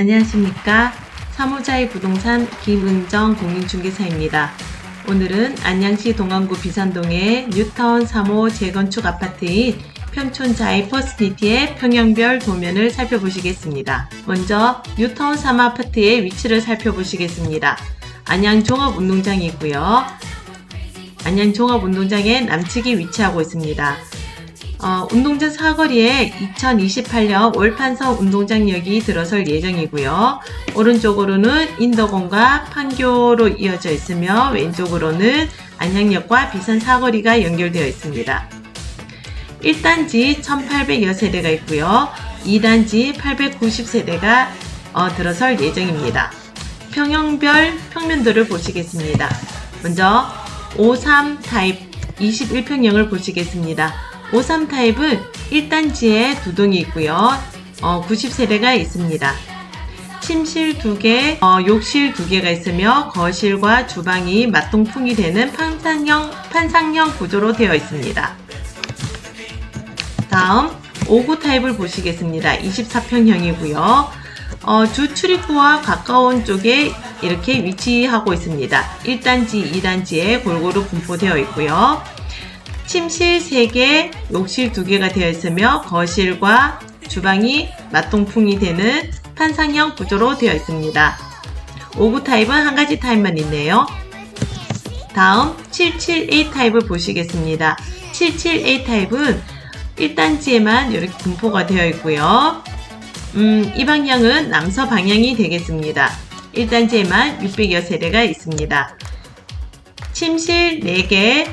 안녕하십니까. 사무자의 부동산 김은정 공인중개사입니다. 오늘은 안양시 동안구 비산동의 뉴타운 3호 재건축 아파트인 평촌자이 퍼스니티의 평형별 도면을 살펴보시겠습니다. 먼저 뉴타운 3 아파트의 위치를 살펴보시겠습니다. 안양 종합운동장이 있고요. 안양 종합운동장의 남측이 위치하고 있습니다. 어, 운동장 사거리에 2028년 월판성 운동장역이 들어설 예정이고요. 오른쪽으로는 인덕원과 판교로 이어져 있으며 왼쪽으로는 안양역과 비산 사거리가 연결되어 있습니다. 1단지 1800여 세대가 있고요. 2단지 890세대가 어, 들어설 예정입니다. 평형별 평면도를 보시겠습니다. 먼저 53 타입 21평형을 보시겠습니다. 53 타입은 1단지에 두 동이 있고요. 어, 90세대가 있습니다. 침실 2개, 어, 욕실 2개가 있으며 거실과 주방이 맞동풍이 되는 판상형, 판상형 구조로 되어 있습니다. 다음 59 타입을 보시겠습니다. 24평형이고요. 어, 주 출입구와 가까운 쪽에 이렇게 위치하고 있습니다. 1단지, 2단지에 골고루 분포되어 있고요. 침실 3개, 욕실 2개가 되어 있으며 거실과 주방이 맞동풍이 되는 판상형 구조로 되어 있습니다. 59 타입은 한 가지 타입만 있네요. 다음 778 타입을 보시겠습니다. 778 타입은 1단지에만 이렇게 분포가 되어 있고요. 음, 이 방향은 남서 방향이 되겠습니다. 1단지에만 600여 세대가 있습니다. 침실 4개,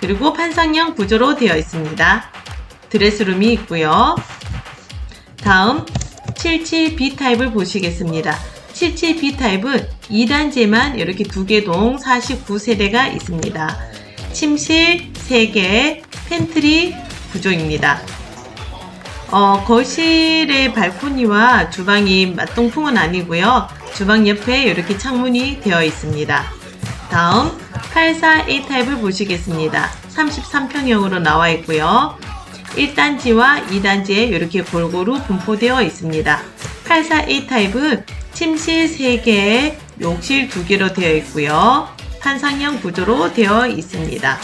그리고 판상형 구조로 되어 있습니다. 드레스룸이 있고요. 다음 77B 타입을 보시겠습니다. 77B 타입은 2단지에만 이렇게 두 개 동 49세대가 있습니다. 침실 3개, 팬트리 구조입니다. 어, 거실의 발코니와 주방이 맞동풍은 아니고요. 주방 옆에 이렇게 창문이 되어 있습니다. 다음 84A 타입을 보시겠습니다. 33평형으로 나와 있고요. 1단지와 2단지에 이렇게 골고루 분포되어 있습니다. 84A 타입은 침실 3개, 욕실 2개로 되어 있고요. 판상형 구조로 되어 있습니다.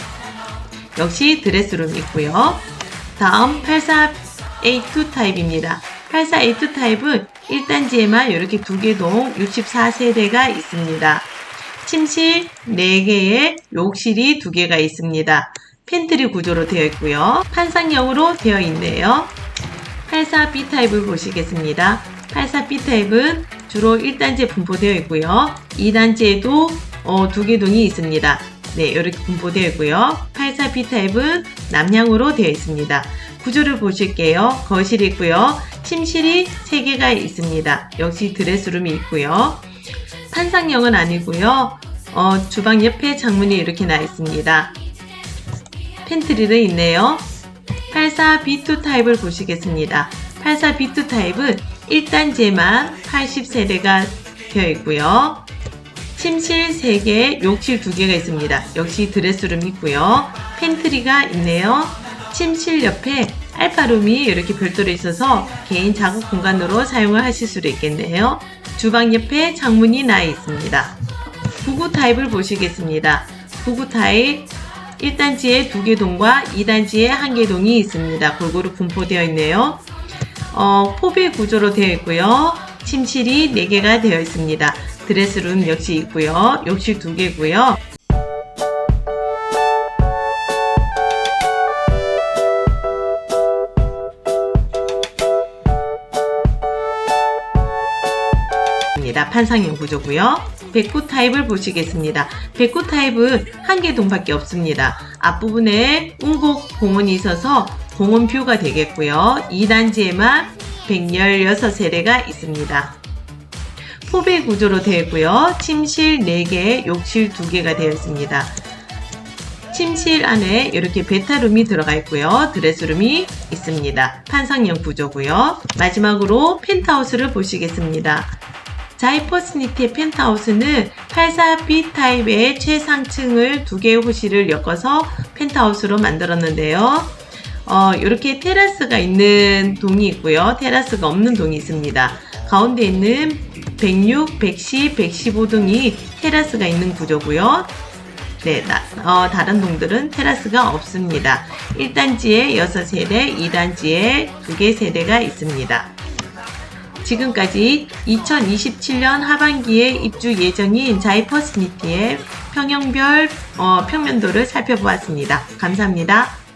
역시 드레스룸 있고요. 다음 84A2 타입입니다. 84A2 타입은 1단지에만 이렇게 두개 동 64세대가 있습니다. 침실 4개에 욕실이 2개가 있습니다. 팬트리 구조로 되어 있고요. 판상형으로 되어 있네요. 84B 타입을 보시겠습니다. 84B 타입은 주로 1단지에 분포되어 있고요. 2단지에도 어, 2개 동이 있습니다. 네, 이렇게 분포되어 있고요. 84B 타입은 남향으로 되어 있습니다. 구조를 보실게요. 거실이 있고요. 침실이 3개가 있습니다. 역시 드레스룸이 있고요. 판상형은 아니고요. 어, 주방 옆에 창문이 이렇게 나 있습니다. 팬트리도 있네요. 84B2 타입을 보시겠습니다. 84B2 타입은 1단지에만 80세대가 되어 있고요. 침실 3개, 욕실 2개가 있습니다. 역시 드레스룸 있고요. 팬트리가 있네요. 침실 옆에 알파룸이 이렇게 별도로 있어서 개인 작업 공간으로 사용을 하실 수도 있겠네요. 주방 옆에 창문이 나 있습니다. 99 타입을 보시겠습니다. 99 타입 1단지에 2개 동과 2단지에 1개 동이 있습니다. 골고루 분포되어 있네요. 어, 포비 구조로 되어 있고요. 침실이 4개가 되어 있습니다. 드레스룸 역시 있고요. 욕실 2개고요. 입니다. 판상형 구조고요. 백구 타입을 보시겠습니다. 백구 타입은 한 개 동밖에 없습니다. 앞부분에 운곡 공원이 있어서 공원 뷰가 되겠고요. 2단지에만 116세대가 있습니다. 포배 구조로 되어 있고요. 침실 4개, 욕실 2개가 되어 있습니다. 침실 안에 이렇게 베타룸이 들어가 있고요. 드레스룸이 있습니다. 판상형 구조고요. 마지막으로 펜트하우스를 보시겠습니다. 자이퍼스니티의 펜트하우스는 84B 타입의 최상층을 두 개의 호실을 엮어서 펜트하우스로 만들었는데요. 어, 이렇게 테라스가 있는 동이 있고요. 테라스가 없는 동이 있습니다. 가운데 있는 106, 110, 115 등이 테라스가 있는 구조고요. 네, 나- 어, 다른 동들은 테라스가 없습니다. 1단지에 6세대, 2단지에 2개 세대가 있습니다. 지금까지 2027년 하반기에 입주 예정인 자이퍼스니티의 평형별 어, 평면도를 살펴보았습니다. 감사합니다.